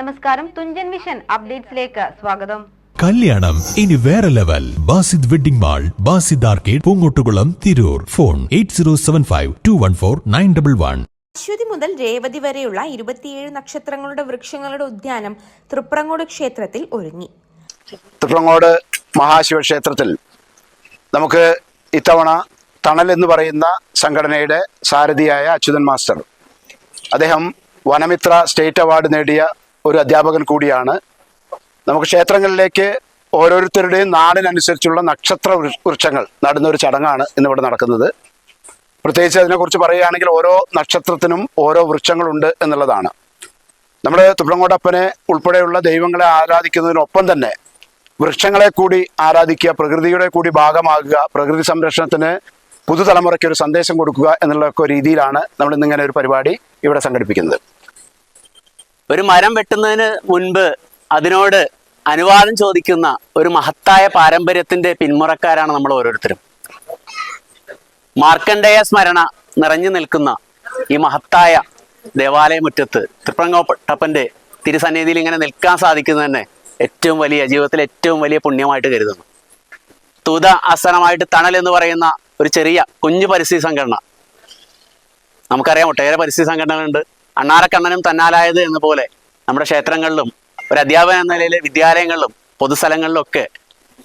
നമസ്കാരം. തുഞ്ചൻ വിഷൻ അപ്ഡേറ്റ്സിലേക്ക് സ്വാഗതം. കല്യാണം. ഇനി വേറെ level. Basid wedding mall Basid arcade Poongottukulam Tirur. Phone eight zero seven five two one four nine double one. Ashwathi മുതൽ രേവതി വരെയുള്ള ഇരുപത്തിയേഴ് നക്ഷത്രങ്ങളുടെ വൃക്ഷങ്ങളുടെ ഉദ്യാനം തൃപ്രങ്ങോട് ക്ഷേത്രത്തിൽ ഒരുങ്ങി. തൃപ്രങ്ങോട് മഹാശിവക്ഷേത്രത്തിൽ നമുക്ക് ഇത്തവണ തണൽ എന്ന് പറയുന്ന സംഘടനയുടെ സാരഥിയായ അച്യുതൻ മാസ്റ്റർ. അദ്ദേഹം വനമിത്ര സ്റ്റേറ്റ് അവാർഡ് നേടിയ ഒരു അധ്യാപകൻ കൂടിയാണ്. നമുക്ക് ക്ഷേത്രങ്ങളിലേക്ക് ഓരോരുത്തരുടെയും നാടിനനുസരിച്ചുള്ള നക്ഷത്ര വൃക്ഷങ്ങൾ നടുന്ന ഒരു ചടങ്ങാണ് ഇന്നിവിടെ നടക്കുന്നത്. പ്രത്യേകിച്ച് അതിനെക്കുറിച്ച് പറയുകയാണെങ്കിൽ ഓരോ നക്ഷത്രത്തിനും ഓരോ വൃക്ഷങ്ങളുണ്ട് എന്നുള്ളതാണ്. നമ്മുടെ തുപ്രങ്ങോട്ടപ്പനെ ഉൾപ്പെടെയുള്ള ദൈവങ്ങളെ ആരാധിക്കുന്നതിനൊപ്പം തന്നെ വൃക്ഷങ്ങളെ കൂടി ആരാധിക്കുക പ്രകൃതിയുടെ കൂടി ഭാഗമാകുക പ്രകൃതി സംരക്ഷണത്തിന് പുതുതലമുറയ്ക്ക് ഒരു സന്ദേശം കൊടുക്കുക എന്നുള്ള രീതിയിലാണ് നമ്മൾ ഇന്നിങ്ങനെ ഒരു പരിപാടി ഇവിടെ സംഘടിപ്പിക്കുന്നത്. ഒരു മരം വെട്ടുന്നതിന് മുൻപ് അതിനോട് അനുവാദം ചോദിക്കുന്ന ഒരു മഹത്തായ പാരമ്പര്യത്തിന്റെ പിന്മുറക്കാരാണ് നമ്മൾ ഓരോരുത്തരും. മാർക്കണ്ഡേയ സ്മരണ നിറഞ്ഞു നിൽക്കുന്ന ഈ മഹത്തായ ദേവാലയ മുറ്റത്ത് തൃപ്രങ്ങോട്ടപ്പന്റെ തിരുസന്നിധിയിൽ ഇങ്ങനെ നിൽക്കാൻ സാധിക്കുന്നത് തന്നെ ഏറ്റവും വലിയ ജീവിതത്തിലെ ഏറ്റവും വലിയ പുണ്യമായിട്ട് കരുതുന്നു. തുത ആസ്ഥാനമായിട്ട് തണൽ എന്ന് പറയുന്ന ഒരു ചെറിയ കുഞ്ഞു പരിസ്ഥിതി സംഘടന. നമുക്കറിയാം ഒട്ടേറെ പരിസ്ഥിതി സംഘടനകളുണ്ട്. അണ്ണാരക്കണ്ണനും തന്നാലായത് എന്ന പോലെ നമ്മുടെ ക്ഷേത്രങ്ങളിലും ഒരു അധ്യാപകൻ എന്ന നിലയിൽ വിദ്യാലയങ്ങളിലും പൊതുസ്ഥലങ്ങളിലും ഒക്കെ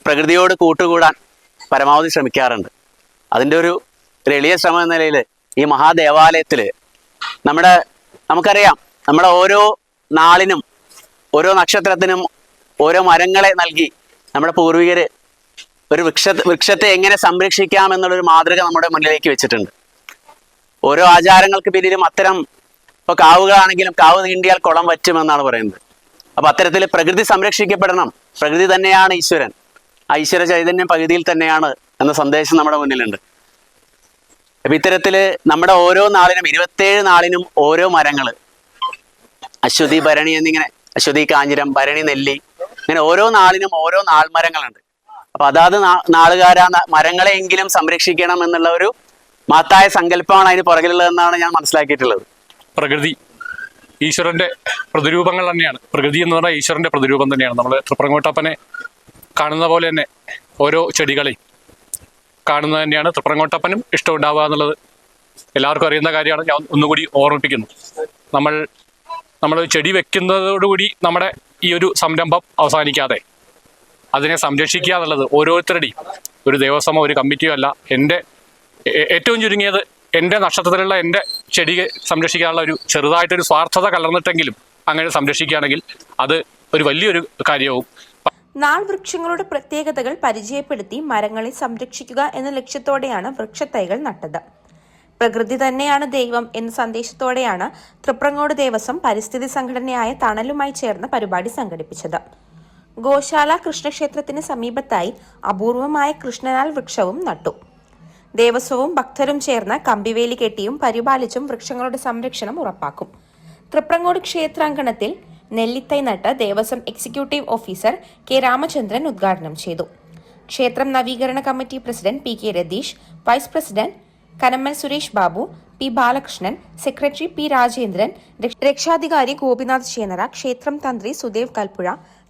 പ്രകൃതിയോട് കൂട്ടുകൂടാൻ പരമാവധി ശ്രമിക്കാറുണ്ട്. അതിന്റെ ഒരു എളിയ ശ്രമം എന്ന നിലയിൽ ഈ മഹാദേവാലയത്തിൽ നമ്മുടെ നമുക്കറിയാം നമ്മുടെ ഓരോ നാളിനും ഓരോ നക്ഷത്രത്തിനും ഓരോ മരങ്ങളെ നൽകി നമ്മുടെ പൂർവികർ ഒരു വൃക്ഷ വൃക്ഷത്തെ എങ്ങനെ സംരക്ഷിക്കാം എന്നുള്ളൊരു മാതൃക നമ്മുടെ മുന്നിലേക്ക് വെച്ചിട്ടുണ്ട്. ഓരോ ആചാരങ്ങൾക്ക് പിന്നിലും അത്തരം ഇപ്പൊ കാവുകളാണെങ്കിലും കാവ് നീണ്ടിയാൽ കുളം വറ്റുമെന്നാണ് പറയുന്നത്. അപ്പൊ അത്തരത്തിൽ പ്രകൃതി സംരക്ഷിക്കപ്പെടണം. പ്രകൃതി തന്നെയാണ് ഈശ്വരൻ. ആ ഈശ്വര ചൈതന്യം പകുതിയിൽ തന്നെയാണ് എന്ന സന്ദേശം നമ്മുടെ മുന്നിലുണ്ട്. അപ്പൊ ഇത്തരത്തിൽ നമ്മുടെ ഓരോ നാളിനും ഇരുപത്തേഴ് നാളിനും ഓരോ മരങ്ങൾ അശ്വതി ഭരണി എന്നിങ്ങനെ അശ്വതി കാഞ്ഞിരം ഭരണി നെല്ലി ഇങ്ങനെ ഓരോ നാളിനും ഓരോ നാൾമരങ്ങളുണ്ട്. അപ്പൊ അതാത് നാളുകാരാ മരങ്ങളെയെങ്കിലും സംരക്ഷിക്കണം എന്നുള്ള ഒരു മഹത്തായ സങ്കല്പമാണ് അതിന് പുറകിലുള്ളതെന്നാണ് ഞാൻ മനസ്സിലാക്കിയിട്ടുള്ളത്. പ്രകൃതി ഈശ്വരന്റെ പ്രതിരൂപങ്ങൾ തന്നെയാണ്. പ്രകൃതി എന്ന് പറഞ്ഞാൽ ഈശ്വരന്റെ പ്രതിരൂപം തന്നെയാണ്. നമ്മൾ തൃപ്രങ്ങോട്ടപ്പനെ കാണുന്ന പോലെ തന്നെ ഓരോ ചെടികളെയും കാണുന്നത് തന്നെയാണ് തൃപ്രങ്ങോട്ടപ്പനും ഇഷ്ടമുണ്ടാവുക എന്നുള്ളത് എല്ലാവർക്കും അറിയുന്ന കാര്യമാണ്. ഞാൻ ഒന്നുകൂടി ഓർമ്മിപ്പിക്കുന്നു. നമ്മൾ നമ്മൾ ചെടി വെക്കുന്നതോടുകൂടി നമ്മുടെ ഈ ഒരു സംരംഭം അവസാനിക്കാതെ അതിനെ സംരക്ഷിക്കുക എന്നുള്ളത് ഓരോരുത്തരുടെയും ഒരു ദേവസ്വമോ ഒരു കമ്മിറ്റിയോ അല്ല. എന്റെ ഏറ്റവും ചുരുങ്ങിയത് എന്റെ നക്ഷത്രത്തിലുള്ള എന്റെ ചെടിയെ സംരക്ഷിക്കാനുള്ള ഒരു ചെറുതായിട്ടൊരു സ്വാർത്ഥത കലർന്നിട്ടെങ്കിലും അങ്ങനെ സംരക്ഷിക്കുകയാണെങ്കിൽ അത് ഒരു വലിയൊരു കാര്യവും. നാൾ വൃക്ഷങ്ങളുടെ പ്രത്യേകതകൾ പരിചയപ്പെടുത്തി മരങ്ങളെ സംരക്ഷിക്കുക എന്ന ലക്ഷ്യത്തോടെയാണ് വൃക്ഷത്തൈകൾ നട്ടത്. പ്രകൃതി തന്നെയാണ് ദൈവം എന്ന സന്ദേശത്തോടെയാണ് തൃപ്രങ്ങോട് ദേവസ്വം പരിസ്ഥിതി സംഘടനയായ തണലുമായി ചേർന്ന പരിപാടി സംഘടിപ്പിച്ചത്. ഗോശാല കൃഷ്ണക്ഷേത്രത്തിന് സമീപത്തായി അപൂർവമായ കൃഷ്ണനാൽ വൃക്ഷവും നട്ടു. ദേവസ്വവും ഭക്തരും ചേർന്ന് കമ്പിവേലി കെട്ടിയും പരിപാലിച്ചും വൃക്ഷങ്ങളുടെ സംരക്ഷണം ഉറപ്പാക്കും. തൃപ്രങ്ങോട് ക്ഷേത്രാങ്കണത്തിൽ നെല്ലിത്തൈ നട്ട് Devaswom executive officer K Ramachandran ഉദ്ഘാടനം ചെയ്തു. ക്ഷേത്രം നവീകരണ committee president P K Ratheesh vice president Kanammal Suresh Babu P Balakrishnan secretary P Rajendran രക്ഷാധികാരി ഗോപിനാഥ് ചേനറ ക്ഷേത്രം തന്ത്രി സുദേവ് കൽപ്പുഴ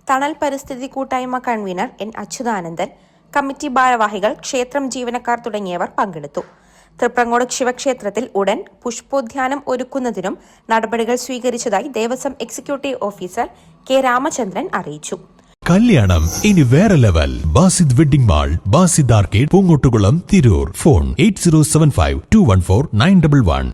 തണൽ പരിസ്ഥിതി കൂട്ടായ്മ കൺവീനർ എൻ അച്യുതാനന്ദൻ കമ്മിറ്റി ഭാരവാഹികൾ ക്ഷേത്രം ജീവനക്കാർ തുടങ്ങിയവർ പങ്കെടുത്തു. തൃപ്രങ്ങോട് ശിവക്ഷേത്രത്തിൽ ഉടൻ പുഷ്പോദ്യാനം ഒരുക്കുന്നതിനും നടപടികൾ സ്വീകരിച്ചതായി Devaswom executive officer K Ramachandran അറിയിച്ചു. കല്യാണം ഇനി വേറെ level. Basid wedding mall Basid arcade Poongottukulam Tirur. Phone eight zero seven five two one four nine double one.